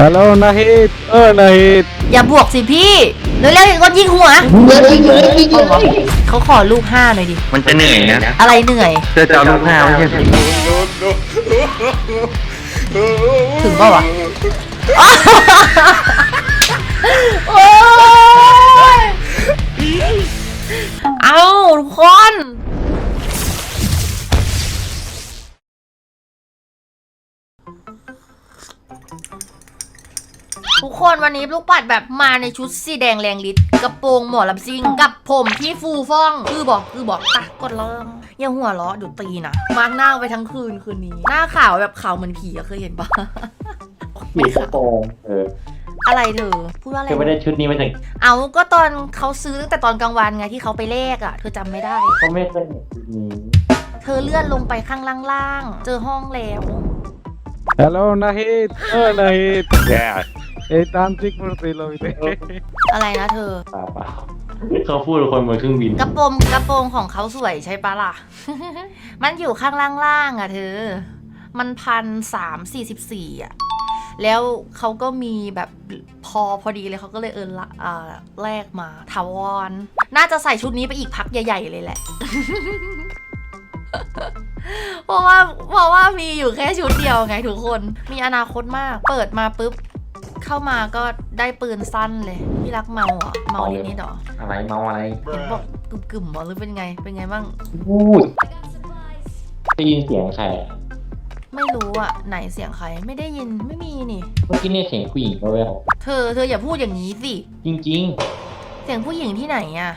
Hello Nahid Oh Nahid อย่าบวกสิพี่เร็วๆอีกคนยิงหัวยิงเลยยิงเลยเขาขอลูกห้าหน่อยดิ มันจะเหนื่อยนะอะไรเหนื่อยเธอจะเอาลูกห้าไม่ใช่เหรอถึงเปล่าวะ โอ้ย เอาทุกคน คนวันนี้ลูกปัดแบบมาในชุดสีแดงแรงฤทธิ์กระโปรงหมอลำซิงกับผมที่ฟูฟ่อง คือบอกคือบอกตะกดเริ่มอย่าหัวเราะเดี๋ยวตีนะมาร์กหน้าไปทั้งคืนคืนนี้ หน้าขาวแบบขาวเหมือนผีอะเคยเห็นปะผีกระโปรงเอออะไรเธอพูดว่าอะไรเธอไม่ได้ชุดนี้มาจากเอาก็ตอนเขาซื้อตั้งแต่ตอนกลางวันไงที่เขาไปเลขอะเธอจำไม่ได้เขาไม่เคยเห็นชุดนี้เธอเลื่อนลงไปข้างล่างๆเจอห้องแล้ว Hello Nahid Oh Nahid Yeah Eh cantik seperti lo itu อะไรนะเธอ เปล่าเปล่าเขาพูดกับคนบนเครื่องบินกระโปรงกระโปรงของเขาสวยใช่ปะล่ะ มันอยู่ข้างล่างๆอะเธอ มันพันสามสี่สิบสี่อะ แล้วเขาก็มีแบบพอพอดีเลยเขาก็เลยเออละอ่าแลกมาถาวร น่าจะใส่ชุดนี้ไปอีกพักใหญ่ ๆ เลยแหละ เพราะว่าเพราะว่ามีอยู่แค่ชุดเดียวไงทุกคน มีอนาคตมาก เปิดมาปุ๊บ เข้ามาก็ได้ปืนสั้นเลยพี่รักเมาเหรอเมานิดๆเหรออะไรเมาอะไรเห็นบอกกึ่มๆเหรอหรือเป็นไงเป็นไงบ้างพูดได้ยินเสียงใครอะไม่รู้อะไหนเสียงใครไม่ได้ยินไม่มีนี่เมื่อกี้เนี่ยเสียงผู้หญิงแววเธอเธออย่าพูดอย่างนี้สิๆจริงเสียงผู้หญิงที่ไหนอะ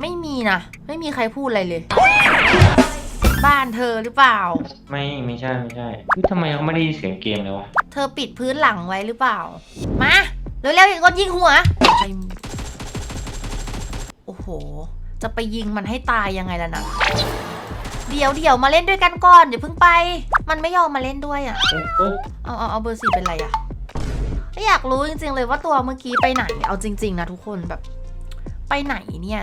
ไม่มีนะไม่มีใครพูดอะไรเลย บ้านเธอหรือเปล่าๆไม่ไม่ใช่ไม่ใช่คือทำไมเขาไม่ได้ยินเสียงเกมเลยวะเธอปิดพื้นหลังไว้หรือเปล่า มาเร็วๆอีกคนยิงหัวไปโอ้โห จะไปยิงมันให้ตายยังไงล่ะนะ เดี๋ยวเดี๋ยวมาเล่นด้วยกันก่อนอย่าเพิ่งไป มันไม่ยอมมาเล่นด้วยอะ เอ้ยเอ้ยเอาเอาเอาเบอร์สี่เป็นไรอะอยากรู้จริงๆเลยว่าตัวเมื่อกี้ไปไหน เอาจริง ๆ นะทุกคนแบบ ไปไหนเนี่ย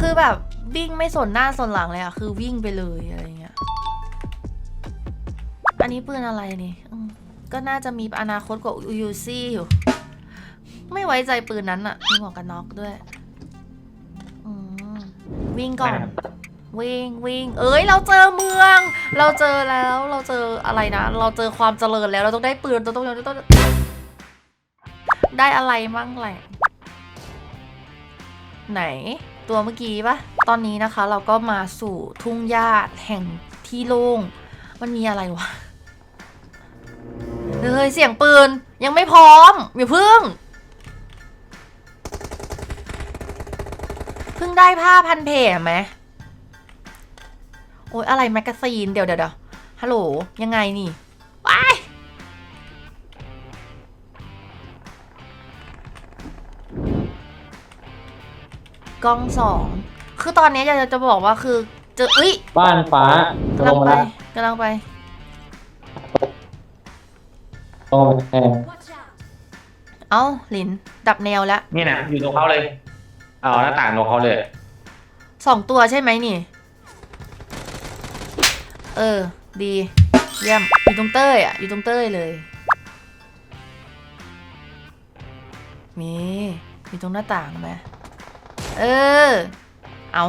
คือแบบวิ่งไม่สนหน้าสนหลังเลยอะคือวิ่งไปเลยอะไรเงี้ย อันนี้ปืนอะไรนี่อืม ก็น่าจะมีอนาคตกว่ายูซี่อยู่ ไม่ไว้ใจปืนนั้นอะมีหมวกกันน็อกด้วยอืมวิ่งก่อน วิ่งวิ่ง เอ้ย เราเจอเมือง เราเจอแล้วเราเจออะไรนะ เราเจอความเจริญแล้วเราต้องได้ปืนเราต้องเราต้องได้อะไรมั่งแหละไหน ตัวเมื่อกี้ปะตอนนี้นะคะ เราก็มาสู่ทุ่งหญ้าแห่งที่โล่งมันมีอะไรวะ เฮ้ยเสียงปืนยังไม่พร้อมอย่าพึ่งเพิ่งได้ผ้าพันแผลไหมโอ๊ยอะไรแมกกาซีนเดี๋ยวเดี๋ยวเดี๋ยวฮัลโหลยังไงนี่ว้ายกล้องสองคือตอนนี้อยากจะบอกว่าคือเจออุ้ยบ้านฟ้ากำลลังงมาไปแล้วกำลังไป ลงมาแทนเอ้าลินดับแนวแล้วนี่นะอยู่ตรงเขาเลย เอาหน้าต่างตรงเขาเลย สองตัวใช่ไหมนี่ เออ ดี เยี่ยม อยู่ตรงเต้ยอะ อยู่ตรงเต้ยเลยมีอยู่ตรงหน้าต่างไหมเออ เอา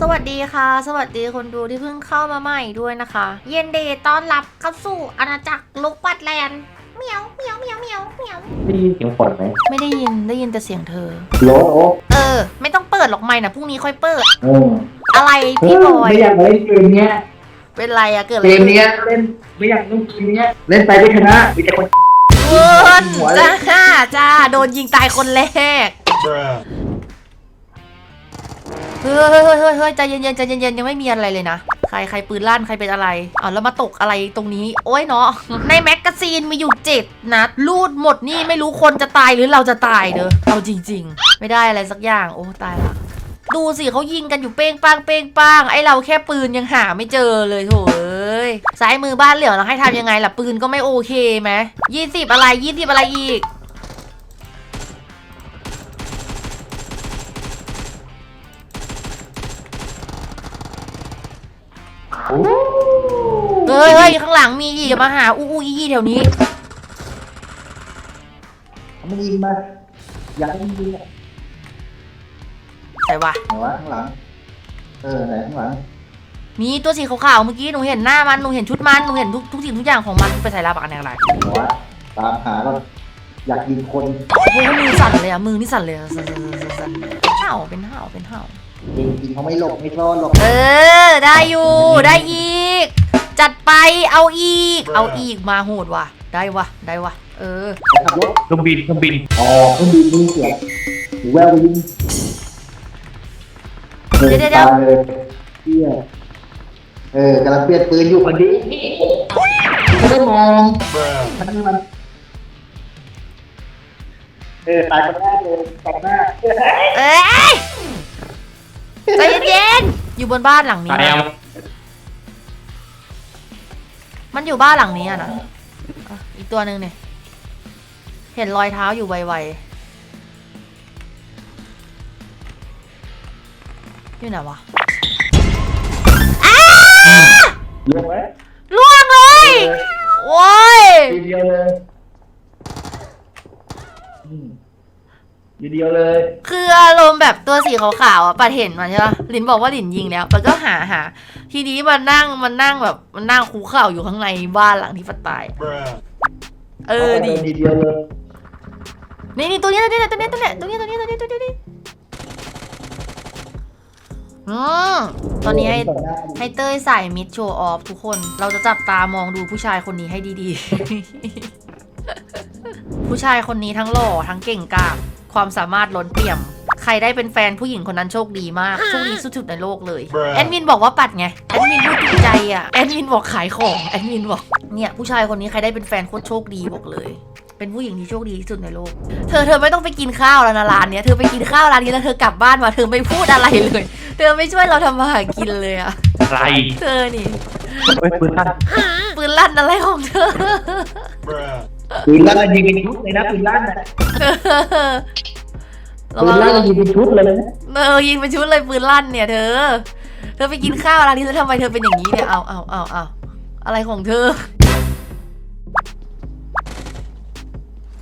สวัสดีค่ะ สวัสดีคนดูที่เพิ่งเข้ามาใหม่ด้วยนะคะ เย็นดีต้อนรับเข้าสู่อาณาจักรลูกปัดแลนด์เหมียวเหมียวเหมียวเหมียวเหมียวได้ยินเสียงฝนไหมไม่ได้ยินได้ยินแต่เสียงเธอ โลโอ้เออ ไม่ต้องเปิดหรอกไม่นะพรุ่งนี้ค่อยเปิด เอออะไรพี่บอยไม่อยากเล่นเกมเนี้ยเป็นไรอะเกิดอะไรเกมขึ้นเนี้ยเล่นไม่อยากเล่นเกมเนี้ยเล่นไปไม่ชนะมีแต่คนเวิร์นหัวเลยจ้าจ้าโดนยิงตายคนแรกเฮ้ย เฮ้ยเฮ้ยเฮ้ยเฮ้ยใจเย็นๆใจเย็นๆยังไม่มีอะไรเลยนะ ใครใครปืนลั่นใครเป็นอะไรอ๋อแล้วมาตกอะไรตรงนี้ โอ้ยเนาะในแมกกาซีนมีอยู่เจ็ดนัดลูดหมดนี่ไม่รู้คนจะตายหรือเราจะตายเด้อเอาจริง ๆ ไม่ได้อะไรสักอย่างโอ้ตายละดูสิเขายิงกันอยู่เป้งปังเป้งปังไอเราแค่ปืนยังหาไม่เจอเลยโถเอ้ยซ้ายมือบ้านเหลืองเราให้ทำยังไงล่ะปืนก็ไม่โอเคไหมยี่สิบอะไรยี่สิบอะไรอีก เอฮ้ยเฮ้ยข้างหลังมีอีกอย่ามาหาอู้อู้อี้อี้แถวนี้ มันยิงมา อยากให้มันยิงอะใส่วะไหนวะข้างหลัง เออไหนข้างหลัง มีตัวสีขาวๆเมื่อกี้หนูเห็นหน้ามัน หนูเห็นชุดมัน หนูเห็นทุกทุกสิ่งทุกอย่างของมันไปใส่ลาปากกันอะไรไหนวะตามหาก็อยากยิงคน โอ้ยมือสั่นเลยอะมือนี่สั่นเลยอะสั่นสั่นสั่นสั่นเห่าเป็นเห่าเป็นเห่า จริงจริงๆเขาไม่หลบไม่ซ่อนหรอกเออ ได้อยู่ ได้อีก จัดไปเอาอีก เอาอีกมาโหดว่ะ ได้ว่ะ ได้ว่ะ เออ ขับรถเครื่องบินเครื่องบินอ๋อเครื่องบินมีเสียงหูแววยิงเดี๋ยวเดี๋ยวเดี๋ยว ตามเลยเที่ยเออกำลังเปลี่ยนปืนอยู่พอดีไม่ได้มองมันมันเออตายคนแรกเลยตายหน้า เอ้ย ใจเย็นๆอยู่บนบ้านหลังนี้ตายยังนะมันอยู่บ้านหลังนี้อะนะอะอีกตัวหนึ่งเนี่ย เห็นรอยเท้าอยู่ไวๆอยู่ไหนวะลงไหมล่วงเลยโอ้ย ทีเดียวเลยอืม ทีเดียวเลยคืออารมณ์แบบตัวสีขาวๆอะปัดเห็นมันใช่ปะลินบอกว่าลินยิงแล้วปัดก็หาหา ทีนี้มันนั่งมันนั่งแบบมันนั่งคูเข่าอยู่ข้างในบ้านหลังที่ปัดตายอะเออดีทีเดียวเลยนี่นี่ตัวนี้ตัวนี้ตัวนี้ตัวนี้ตัวนี้ตัวนี้ตัวนี้ตัวนี้ตัวนี้อืมตอนนี้ให้ให้เต้ยใส่มิดโชว์ออฟทุกคน เราจะจับตามองดูผู้ชายคนนี้ให้ดีๆ ผู้ชายคนนี้ทั้งหล่อทั้งเก่งกาจ ความสามารถล้นเปี่ยม ใครได้เป็นแฟนผู้หญิงคนนั้นโชคดีมาก โชคดีสุดๆในโลกเลยแอดมินบอกว่าปัดไง แอดมินพูดถูกใจอะ แอดมินบอกขายของ แอดมินบอก เนี่ยผู้ชายคนนี้ใครได้เป็นแฟนโคตรโชคดีบอกเลย เป็นผู้หญิงที่โชคดีที่สุดในโลก เธอเธอไม่ต้องไปกินข้าวแล้วนะร้านเนี้ย เธอไปกินข้าวร้านนี้แล้วเธอกลับบ้านมาเธอไม่พูดอะไรเลย เธอไม่ช่วยเราทำมาหากินเลยอะอะไรเธอนี่ เฮ้ยปืนลั่นปืนลั่นอะไรของเธอ ปืนลั่นยิงเป็นชุดเลยนะปืนลั่นน่ะระปืวันงลั่นยิงเป็นชุดเลยนะเออยิงเป็นชุดเลยปืนลั่นเนี่ยเธอ เธอไปกินข้าวร้านนี้แล้วทำไมเธอเป็นอย่างนี้เนี่ยเอาเอาเอาเอาอะไรของเธอ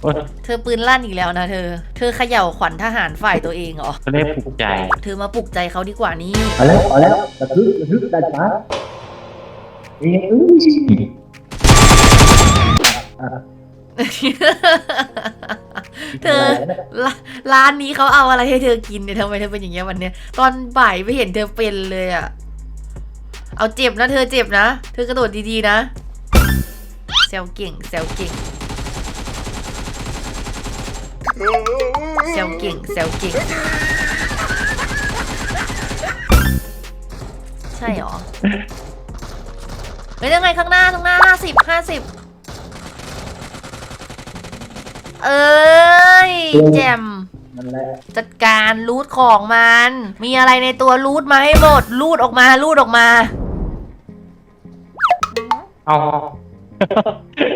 โอ้ยเธอปืนลั่นอีกแล้วนะเธอ เธอเขย่าขวัญทหารฝ่ายตัวเองเหรอ เขาได้ปลุกใจ เธอมาปลุกใจเขาดีกว่านี้เอาแล้วเอาแล้วกระทึกกระทึกได้ช้าเอ้ยอุ้ยอะ เธอร้าร้านนี้เขาเอาอะไรให้เธอกินเนี่ยทำไมเธอเป็นอย่างเงี้ยวันเนี้ยตอนบ่ายไม่เห็นเธอเป็นเลยอะเอาเจ็บนะเธอเจ็บนะ เธอกระโดดดีๆนะแซวเก่งแซวเก่งแซวเก่งแซวเก่ง ใช่หรอเฮ้ยยังไงข้างหน้าข้างหน้าห้าสิบห้าสิบ เอ้ยแจมนั่นแหละจัดการรูทของมัน มีอะไรในตัวรูทมาให้หมดรูดออกมารูดออกมาเอา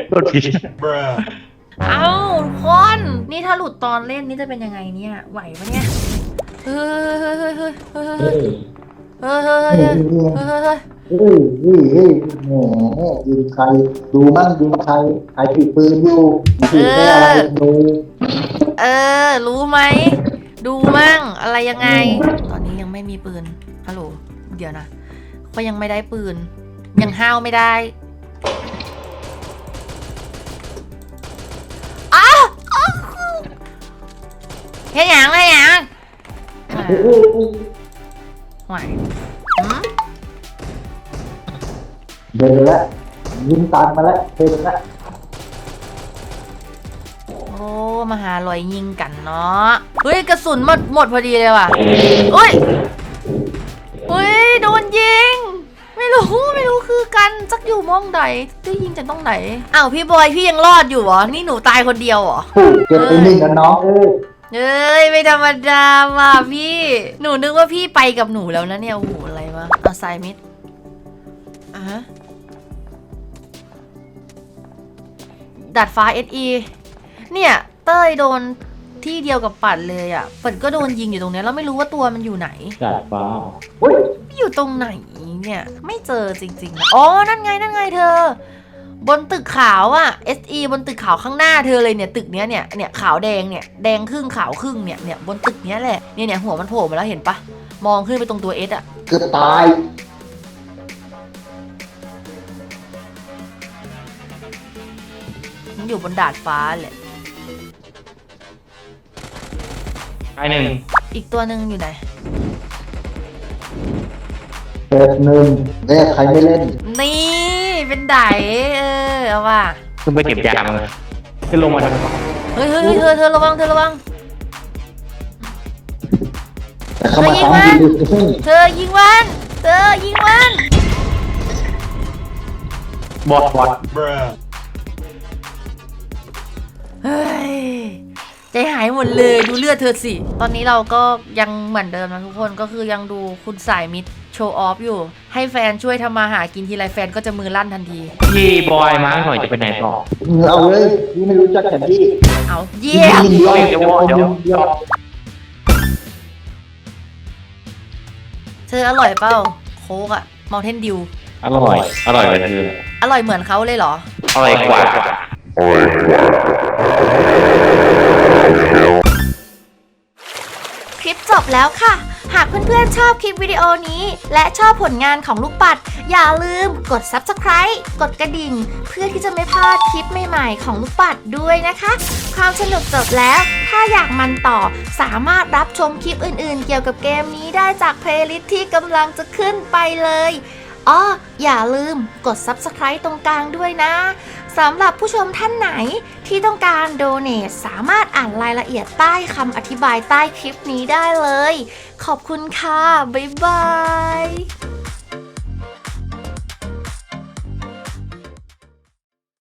โดนผีเอ้าทุกคนนี่ถ้าหลุดตอนเล่นนี่จะเป็นยังไงเนี่ยไหวปะเนี่ยเฮ้ยเฮ้ยเฮ้ยเฮ้ยเฮ้ยเฮ้ยเฮ้ยเฮ้ย เฮ้ยเฮ้ยเฮ้ยแหมยิงใคร ดูมั่งยิงใครใครถือปืนอยู่ถือแค่อะไรดูเออ รู้ไหม ดูมั่งอะไรยังไง ตอนนี้ยังไม่มีปืนฮัลโหลเดี๋ยวนะก็ยังไม่ได้ปืน ยังห้าวไม่ได้อ้าวเฮ็ดหยังเฮ็ดหยังเฮ้ยเฮ้ยเฮ้ยไหวหืม เดินแล้วยิงตามมาแล้วเดินแล้วโอ้มาหาลอยยิงกันเนาะเฮ้ยกระสุนหมดหมดพอดีเลยว่ะเฮ้ยเฮ้ยโดนยิง ไม่รู้ไม่รู้คือกันจักอยู่มองไหนจะยิงจากตรงไหนอ้าวพี่บอยพี่ยังรอดอยู่เหรอนี่หนูตายคนเดียวเหรอเก็บไปหนึ่งกันน้องเออเอ้ยไม่ธรรมดาว่ะพี่ หนูนึกว่าพี่ไปกับหนูแล้วนะเนี่ยโอ้โหอะไรวะเอาไซมิดอะ ดัดฟ้า SE เนี่ย เต้ยโดนที่เดียวกับปัดเลยอะ ปัดก็โดนยิงอยู่ตรงเนี้ยแล้วไม่รู้ว่าตัวมันอยู่ไหน ดาดฟ้าเฮ้ยอยู่ตรงไหนเนี่ย ไม่เจอจริงๆนะอ๋อ นั่นไง นั่นไงเธอ บนตึกขาวอะ SE บนตึกขาวข้างหน้าเธอเลยเนี่ย ตึกเนี้ยเนี่ย เนี่ยขาวแดงเนี่ย แดงครึ่งขาวครึ่งเนี่ย เนี่ยบนตึกเนี้ยแหละ เนี่ยเนี่ยหัวมันโผล่มาแล้วเห็นปะ มองขึ้นไปตรงตัว S อะ เกือบตาย อยู่บนดาดฟ้าเลยตายหนึ่งอีกตัวหนึ่งอยู่ไหน เปิดหนึ่งแรกใครไม่เล่นนี่เป็นไดเออเอาว่ะขึ้นไปเก็บยามาขึ้นลงมาทางเฮ้ยเฮ้ยเฮ้ยเธอเธอระวังเธอระวัง แต่เข้ามาเฮ้ยยิงซ้ำมันดีดูขึ้นเธอยิงมันเธอยิงมัน บอดบอด เฮ้ยใจหายหมดเลยดูเลือดเธอสิ ตอนนี้เราก็ยังเหมือนเดิมนะทุกคนก็คือยังดูคุณสายมิดโชว์ออฟอยู่ ให้แฟนช่วยทำมาหากินทีไรแฟนก็จะมือลั่นทันที พี่บอยมาหน่อยจะไปไหนต่อเอาเลยพี่ไม่รู้จักแผนที่เอาเยี่ยมยิงเดียวเดี๋ยวเดี๋ยวเดี๋ยวเธออร่อยเปล่าโค้กอะมอลเทนดิว อร่อย อร่อยเลยคืออร่อยเหมือนเขาเลยเหรอ อร่อยกว่า คลิปจบแล้วค่ะ หากเพื่อนๆชอบคลิปวิดีโอนี้ และชอบผลงานของลูกปัด อย่าลืมกด Subscribe กดกระดิ่ง เพื่อที่จะไม่พลาดคลิปใหม่ๆ ของลูกปัดด้วยนะคะ ความสนุกจบแล้ว ถ้าอยากมันต่อสามารถรับชมคลิปอื่นๆ เกี่ยวกับเกมนี้ได้จากเพลย์ลิสต์ที่กำลังจะขึ้นไปเลยอ้ออย่าลืมกด Subscribe ตรงกลางด้วยนะ สำหรับผู้ชมท่านไหนที่ต้องการโดเน a t สามารถอ่านรายละเอียดใต้คำอธิบายใต้คลิปนี้ได้เลย ขอบคุณค่ะ บ๊ายบาย